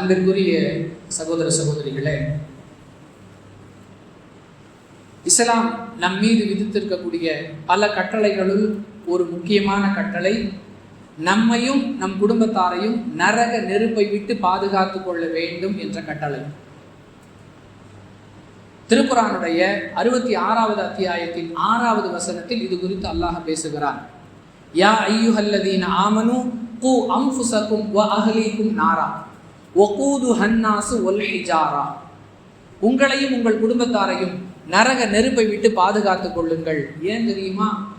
அன்பிற்குரிய சகோதர சகோதரிகளே இஸ்லாம் நம் மீது விதித்திருக்கக்கூடிய பல கட்டளைகளுள் ஒரு முக்கியமான கட்டளை நம்மையும் நம் குடும்பத்தாரையும் நரக நெருப்பை விட்டு பாதுகாத்துக் கொள்ள வேண்டும் என்ற கட்டளை. திருக்குறானுடைய அறுபத்தி ஆறாவது அத்தியாயத்தின் ஆறாவது வசனத்தில் இது குறித்து அல்லாஹ் பேசுகிறான். யா ஐயுஹல்லதீன் ஆமனு கு அம்ஃபுசக்கும் நாரா. ஒகூது ஹன்னாசு ஒல் ஹிஜாரா. உங்களையும் உங்கள் குடும்பத்தாரையும் நரக நெருப்பை விட்டு பாதுகாத்துக் கொள்ளுங்கள். ஏன் தெரியுமா?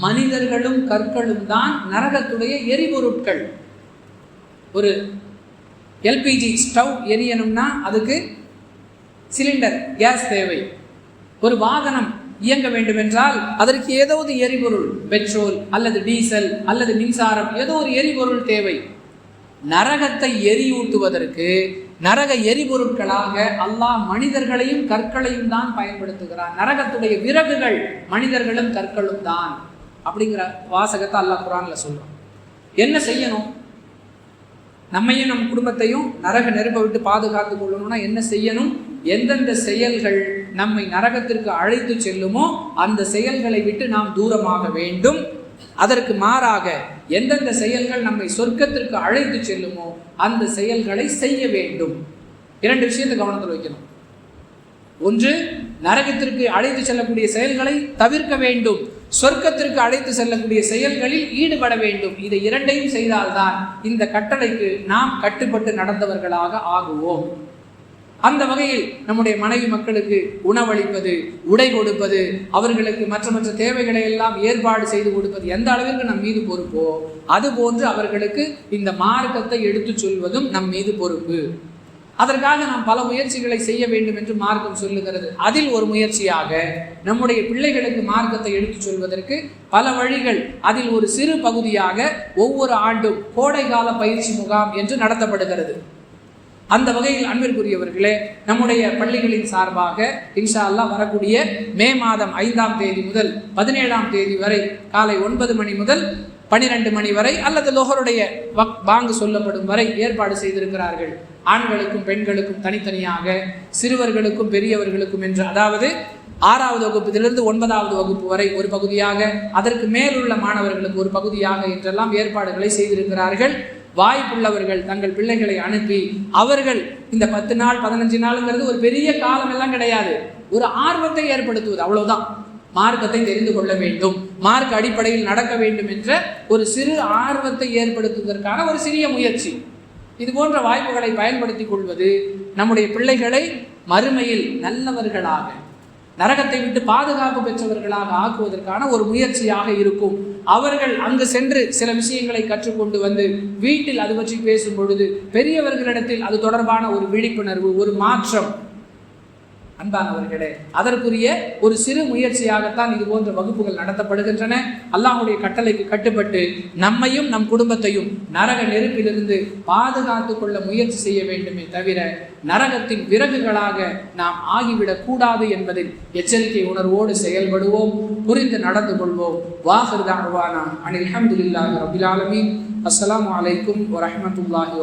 மனிதர்களும் கற்களும் தான் நரகத்துடைய எரிபொருட்கள். ஒரு எல்பிஜி ஸ்டவ் எரியணும்னா அதுக்கு சிலிண்டர் கேஸ் தேவை. ஒரு வாகனம் இயங்க வேண்டும் என்றால் அதற்கு ஏதாவது எரிபொருள் பெட்ரோல் அல்லது டீசல் அல்லது மின்சாரம் ஏதோ ஒரு எரிபொருள் தேவை. நரகத்தை எரியூட்டுவதற்கு நரக எரிபொருட்களாக அல்லாஹ் மனிதர்களையும் கற்களையும் தான் பயன்படுத்துகிறான். நரகத்துடைய விறகுகள் மனிதர்களும் கற்களும் தான் அப்படிங்கிற வாசகத்தை அல்லாஹ் குரானில் சொல்கிறோம் என்ன செய்யணும்? நம்மையும் நம் குடும்பத்தையும் நரக நெருப்பை விட்டு பாதுகாத்து கொள்ளணும்னா என்ன செய்யணும்? எந்தெந்த செயல்கள் நம்மை நரகத்திற்கு அழைத்து செல்லுமோ அந்த செயல்களை விட்டு நாம் தூரமாக வேண்டும். அதற்கு மாறாக எந்தெந்த செயல்கள் நம்மை சொர்க்கத்திற்கு அழைத்து செல்லுமோ அந்த செயல்களை செய்ய வேண்டும். இரண்டு விஷயத்தை கவனத்தில் வைக்கணும். ஒன்று நரகத்திற்கு அழைத்து செல்லக்கூடிய செயல்களை தவிர்க்க வேண்டும். சொர்க்கத்திற்கு அழைத்து செல்லக்கூடிய செயல்களில் ஈடுபட வேண்டும். இதை இரண்டையும் செய்தால்தான் இந்த கட்டளைக்கு நாம் கட்டுப்பட்டு நடந்தவர்களாக ஆகுவோம். அந்த வகையில் நம்முடைய மனைவி மக்களுக்கு உணவளிப்பது உடை கொடுப்பது அவர்களுக்கு மற்ற மற்ற தேவைகளை எல்லாம் ஏற்பாடு செய்து கொடுப்பது எந்த அளவிற்கு நம் மீது பொறுப்போ அதுபோன்று அவர்களுக்கு இந்த மார்க்கத்தை எடுத்துச் சொல்வதும் நம் மீது பொறுப்பு. அதற்காக நாம் பல முயற்சிகளை செய்ய வேண்டும் என்று மார்க்கம் சொல்லுகிறது. அதில் ஒரு முயற்சியாக நம்முடைய பிள்ளைகளுக்கு மார்க்கத்தை எடுத்துச் சொல்வதற்கு பல வழிகள். அதில் ஒரு சிறு பகுதியாக ஒவ்வொரு ஆண்டும் கோடைகால பயிற்சி முகாம் என்று நடத்தப்படுகிறது. அந்த வகையில் அன்பிற்குரியவர்களே நம்முடைய பள்ளிகளின் சார்பாக இன்ஷா அல்லாஹ் வரக்கூடிய மே மாதம் ஐந்தாம் தேதி முதல் பதினேழாம் தேதி வரை காலை ஒன்பது மணி முதல் பனிரெண்டு மணி வரை அல்லது லோகருடைய வக் பாங்கு சொல்லப்படும் வரை ஏற்பாடு செய்திருக்கிறார்கள். ஆண்களுக்கும் பெண்களுக்கும் தனித்தனியாக சிறுவர்களுக்கும் பெரியவர்களுக்கும் என்று அதாவது ஆறாவது வகுப்பிலிருந்து ஒன்பதாவது வகுப்பு வரை ஒரு பகுதியாக அதற்கு மேலுள்ள மாணவர்களுக்கு ஒரு பகுதியாக என்றெல்லாம் ஏற்பாடுகளை செய்திருக்கிறார்கள். வாய்ப்புள்ளவர்கள் தங்கள் பிள்ளைகளை அனுப்பி அவர்கள் இந்த பத்து நாள் பதினஞ்சு நாளுங்கிறது ஒரு பெரிய காலம் எல்லாம் கிடையாது. ஒரு ஆர்வத்தை ஏற்படுத்துவது அவ்வளவுதான். மார்க்கத்தை தெரிந்து கொள்ள வேண்டும். மார்க் அடிப்படையில் நடக்க வேண்டும் என்ற ஒரு சிறு ஆர்வத்தை ஏற்படுத்துவதற்கான ஒரு சிறிய முயற்சி. இது போன்ற வாய்ப்புகளை பயன்படுத்தி கொள்வது நம்முடைய பிள்ளைகளை மறுமையில் நல்லவர்களாக நரகத்தை விட்டு பாதுகாப்பு பெற்றவர்களாக ஆக்குவதற்கான ஒரு முயற்சியாக இருக்கும். அவர்கள் அங்கு சென்று சில விஷயங்களை கற்றுக்கொண்டு வந்து வீட்டில் அது பற்றி பேசும் பொழுது பெரியவர்களிடத்தில் அது தொடர்பான ஒரு விழிப்புணர்வு ஒரு மாற்றம் அன்பானவர்களே அதற்குரிய ஒரு சிறு முயற்சியாகத்தான் இது போன்ற வகுப்புகள் நடத்தப்படுகின்றன. அல்லாஹுடைய கட்டளைக்கு கட்டுப்பட்டு நம்மையும் நம் குடும்பத்தையும் நரக நெருப்பிலிருந்து பாதுகாத்து கொள்ள முயற்சி செய்ய வேண்டுமே தவிர நரகத்தின் விறகுகளாக நாம் ஆகிவிடக்கூடாது என்பதில் எச்சரிக்கை உணர்வோடு செயல்படுவோம் புரிந்து நடந்து கொள்வோம். வாஹிர்தான அனில் அஹமதுல்லாஹி ரபில் அஸ்லாம் வலைக்கும் அலைக்கும் வரஹ்மத்துல்லாஹி